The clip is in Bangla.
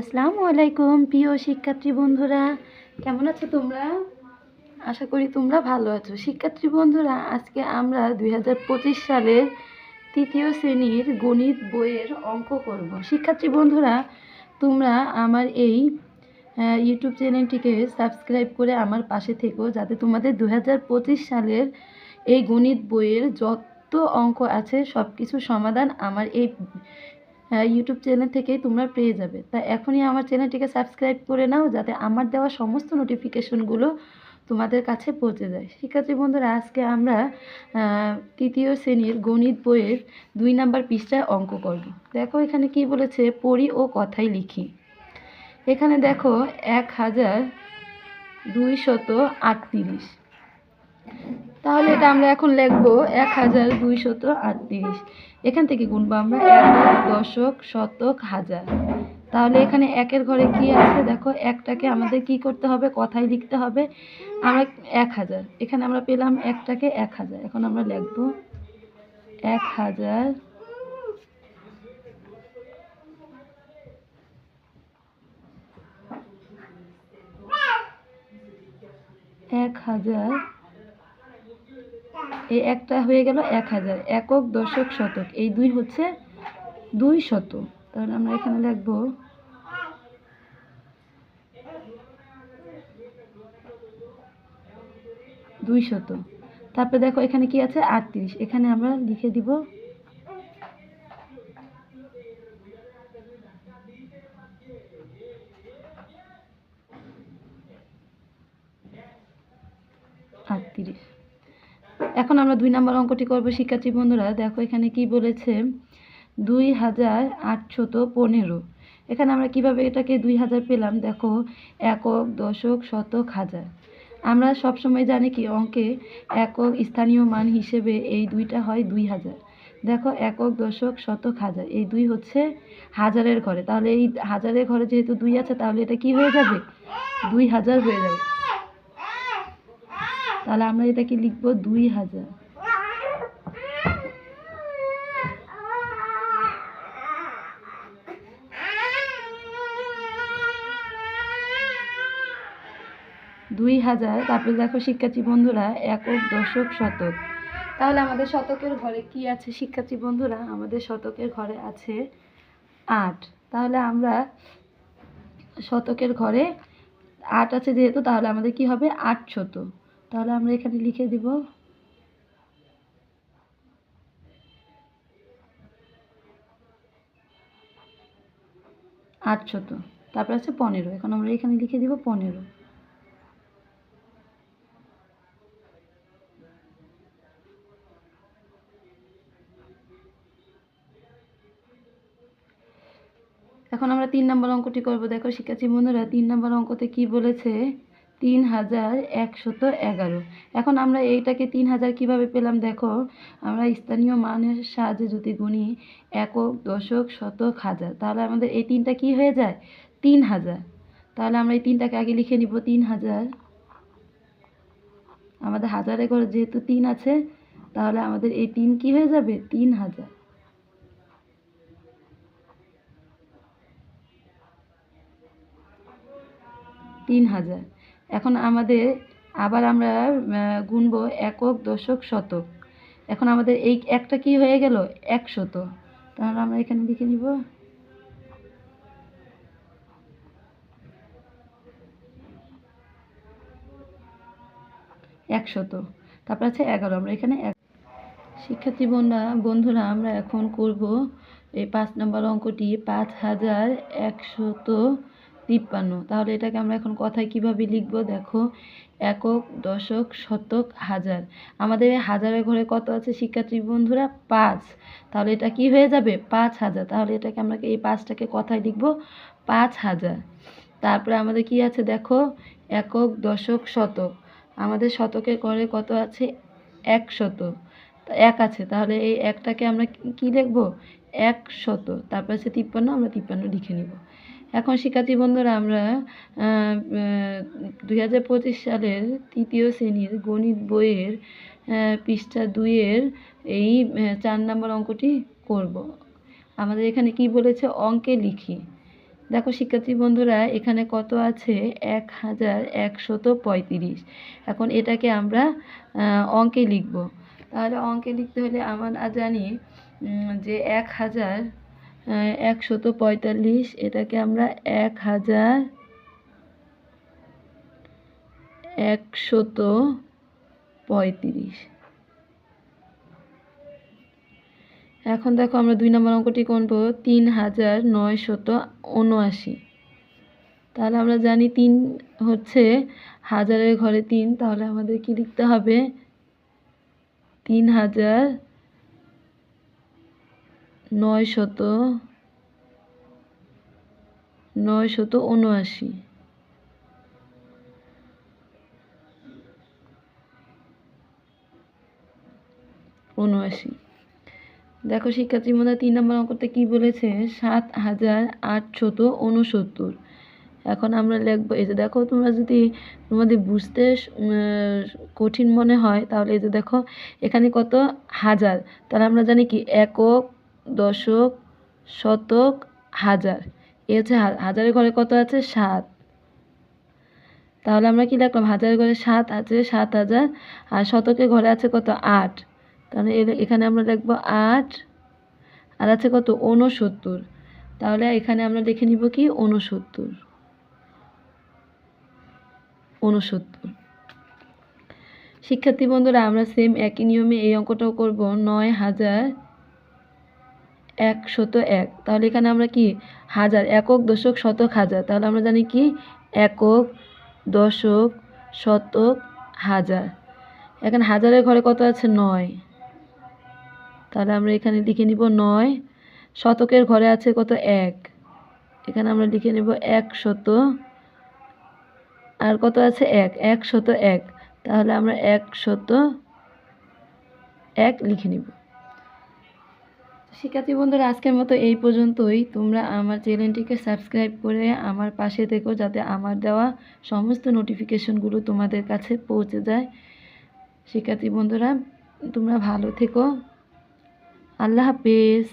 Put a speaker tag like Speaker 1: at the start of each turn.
Speaker 1: আসসালামু আলাইকুম, প্রিয় শিক্ষার্থী বন্ধুরা। কেমন আছো তোমরা? আশা করি তোমরা ভালো আছো। শিক্ষার্থী বন্ধুরা, আজকে আমরা দু হাজার পঁচিশ সালের তৃতীয় শ্রেণির গণিত বইয়ের অঙ্ক করব। শিক্ষার্থী বন্ধুরা, তোমরা আমার এই ইউটিউব চ্যানেলটিকে সাবস্ক্রাইব করে আমার পাশে থেকো, যাতে তোমাদের দু হাজার পঁচিশ সালের এই গণিত বইয়ের যত অঙ্ক আছে সব কিছু সমাধান আমার এই ইউটিউব চ্যানেল থেকেই তোমরা পেয়ে যাবে। তা এখনই আমার চ্যানেলটিকে সাবস্ক্রাইব করে নাও, যাতে আমার দেওয়া সমস্ত নোটিফিকেশনগুলো তোমাদের কাছে পৌঁছে যায়। শিক্ষার্থী বন্ধুরা, আজকে আমরা তৃতীয় শ্রেণির গণিত বইয়ের দুই নাম্বার পৃষ্ঠায় অঙ্ক করব। দেখো এখানে কি বলেছে? পড়ি ও কথাই লিখি। এখানে দেখো এক হাজার দুইশত আটত্রিশ। তাহলে এটা আমরা এখন লিখব এক হাজার দুইশত আটত্রিশ। এখান থেকে গুনবো আমরা একক দশক শতক হাজার। তাহলে এখানে একের ঘরে কি আছে? দেখো, একটাকে আমাদের কি করতে হবে? কথায় লিখতে হবে। আমরা এক হাজার। এখানে আমরা পেলাম একটাকে এক হাজার। এখন আমরা লিখব এক হাজার এক হাজার এই একটা হয়ে গেল এক হাজার, একক, দশক, শতক। এই দুই হচ্ছে দুই শত। তাহলে আমরা এখানে লিখব দুই শত। তারপরে দেখো এখানে কি আছে? আটত্রিশ। এখানে আমরা লিখে দিব আটত্রিশ এখন আমরা দুই নম্বর অঙ্কটি করব, শিক্ষার্থী বন্ধুরা। দেখো এখানে কি বলেছে? দুই হাজার আটশত পনেরো। এখানে আমরা কীভাবে এটাকে দুই হাজার পেলাম? দেখো, একক দশক শতক হাজার। আমরা সবসময় জানি কি, অঙ্কে একক স্থানীয় মান হিসেবে এই দুইটা হয় দুই হাজার। দেখো, একক দশক শতক হাজার। এই দুই হচ্ছে হাজারের ঘরে। তাহলে এই হাজারের ঘরে যেহেতু দুই আছে, তাহলে এটা কি হয়ে যাবে? দুই হাজার হয়ে যাবে। তাহলে আমরা এটাকে লিখব দুই হাজার। দুই হাজার, তারপরে দেখো শিক্ষার্থী বন্ধুরা, একক, দশক, শতক। তাহলে আমাদের শতকের ঘরে কি আছে শিক্ষার্থী বন্ধুরা? আমাদের শতকের ঘরে আছে আট। তাহলে আমরা শতকের ঘরে আট আছে যেহেতু, তাহলে আমাদের কি হবে? আট শত তাহলে আমরা এখানে লিখে দিব আটশত তারপর আছে পনেরো। এখন আমরা এখানে লিখে দিব পনেরো। এখন আমরা তিন নম্বর অঙ্কটি করব। দেখো শিক্ষার্থী বন্ধুরা, তিন নম্বর অঙ্কতে কি বলেছে? তিন হাজার একশত এগারো। এখন আমরা এইটাকে তিন হাজার কীভাবে পেলাম দেখো? আমরা স্থানীয় মানের সাহায্যে যদি গুনি একক, দশক, শতক, হাজার, তাহলে আমাদের এই তিনটা কি হয়ে যায়? তিন হাজার। তাহলে আমরা এই তিনটাকে আগে লিখে নিব, তিন হাজার। আমাদের হাজারে ঘরে যেহেতু তিন আছে, তাহলে আমাদের এই তিন কি হয়ে যাবে? তিন হাজার। তিন হাজার। এখন আমাদের আবার আমরা গুনবো একক, দশক, শতক। এখন আমাদের এই একটা কি হয়ে গেল? একশত তাহলে আমরা এখানে লিখে নিব। একশত তারপর আছে এগারো। আমরা এখানে এক শিক্ষার্থী বন্ধুরা বন্ধুরা, আমরা এখন করব এই পাঁচ নম্বর অঙ্কটি পাঁচ হাজার একশত তিপ্পান্ন। তাহলে এটাকে আমরা এখন কথায় কীভাবে লিখব? দেখো, একক, দশক, শতক, হাজার। আমাদের হাজারের ঘরে কত আছে শিক্ষার্থী বন্ধুরা? পাঁচ। তাহলে এটা কি হয়ে যাবে? পাঁচ হাজার। তাহলে এটাকে আমরা এই পাঁচটাকে কথায় লিখব, পাঁচ হাজার। তারপরে আমাদের কি আছে? দেখো, একক, দশক, শতক। আমাদের শতকের ঘরে কত আছে? একশত তা এক আছে। তাহলে এই একটাকে আমরা কি- লিখব? এক শত তারপর আছে তিপ্পান্ন, আমরা তিপ্পান্ন লিখে নিব। এখন শিক্ষার্থী বন্ধুরা, আমরা দুই হাজার পঁচিশ সালের তৃতীয় শ্রেণির গণিত বইয়ের পৃষ্ঠা দুইয়ের এই চার নম্বর অঙ্কটি করব। আমাদের এখানে কি বলেছে? অঙ্কে লিখি। দেখো শিক্ষার্থী বন্ধুরা, এখানে কত আছে? এক হাজার একশত পঁয়ত্রিশ। এখন এটাকে আমরা অঙ্কে লিখব। তাহলে অঙ্কে লিখতে হলে আমরা জানি যে এক হাজার একশত পঁয়তাল্লিশ, এটাকে আমরা এক হাজার একশত পঁয়ত্রিশ। এখন দেখো আমরা দুই নম্বর অঙ্কটি করব তিন হাজার নয়শত উনআশি। তাহলে আমরা জানি তিন হচ্ছে হাজারের ঘরে তিন, তাহলে আমাদের কি লিখতে হবে? তিন হাজার নয়শত নয়শত উনআশি। উনআশি। দেখো শিক্ষার্থী মনে তিন নম্বর অঙ্কতে কি বলেছে? সাত হাজার আটশত উনসত্তর। এখন আমরা লিখব, এই যে দেখো তোমরা যদি তোমাদের বুঝতে কঠিন মনে হয়, তাহলে এই যে দেখো এখানে কত হাজার। তাহলে আমরা জানি কি? একক দশক, শতক, হাজার। এ হচ্ছে হাজারের ঘরে কত আছে? সাত। তাহলে আমরা কি লিখলাম? হাজারের ঘরে সাত আছে, সাত হাজার। আর শতকের ঘরে আছে কত? আট। তাহলে এখানে আমরা লিখব আট। আর আছে কত? ঊনসত্তর। তাহলে এখানে আমরা লিখে নিব কি? ঊনসত্তর। ঊনসত্তর। শিক্ষার্থী বন্ধুরা, আমরা সেম একই নিয়মে এই অঙ্কটাও করব। নয় হাজার একশত এক। তাহলে এখানে আমরা কি? হাজার, একক, দশক, শতক, হাজার। তাহলে আমরা জানি কি? একক, দশক, শতক, হাজার। এখানে হাজারের ঘরে কত আছে? নয়। তাহলে আমরা এখানে লিখে নিব নয়। শতকের ঘরে আছে কত? এক। এখানে আমরা লিখে নেব এক শত। আর কত আছে? এক। এক শত এক। তাহলে আমরা এক শত এক লিখে নিব। শিক্ষার্থী বন্ধুরা, আজকের মতো এই পর্যন্তই। তোমরা আমার চ্যানেলটিকে সাবস্ক্রাইব করে আমার পাশে থেকো যাতে আমার দেওয়া সমস্ত নোটিফিকেশনগুলো তোমাদের কাছে পৌঁছে যায়। শিক্ষার্থী বন্ধুরা, তোমরা ভালো থেকো। আল্লাহ হাফেজ।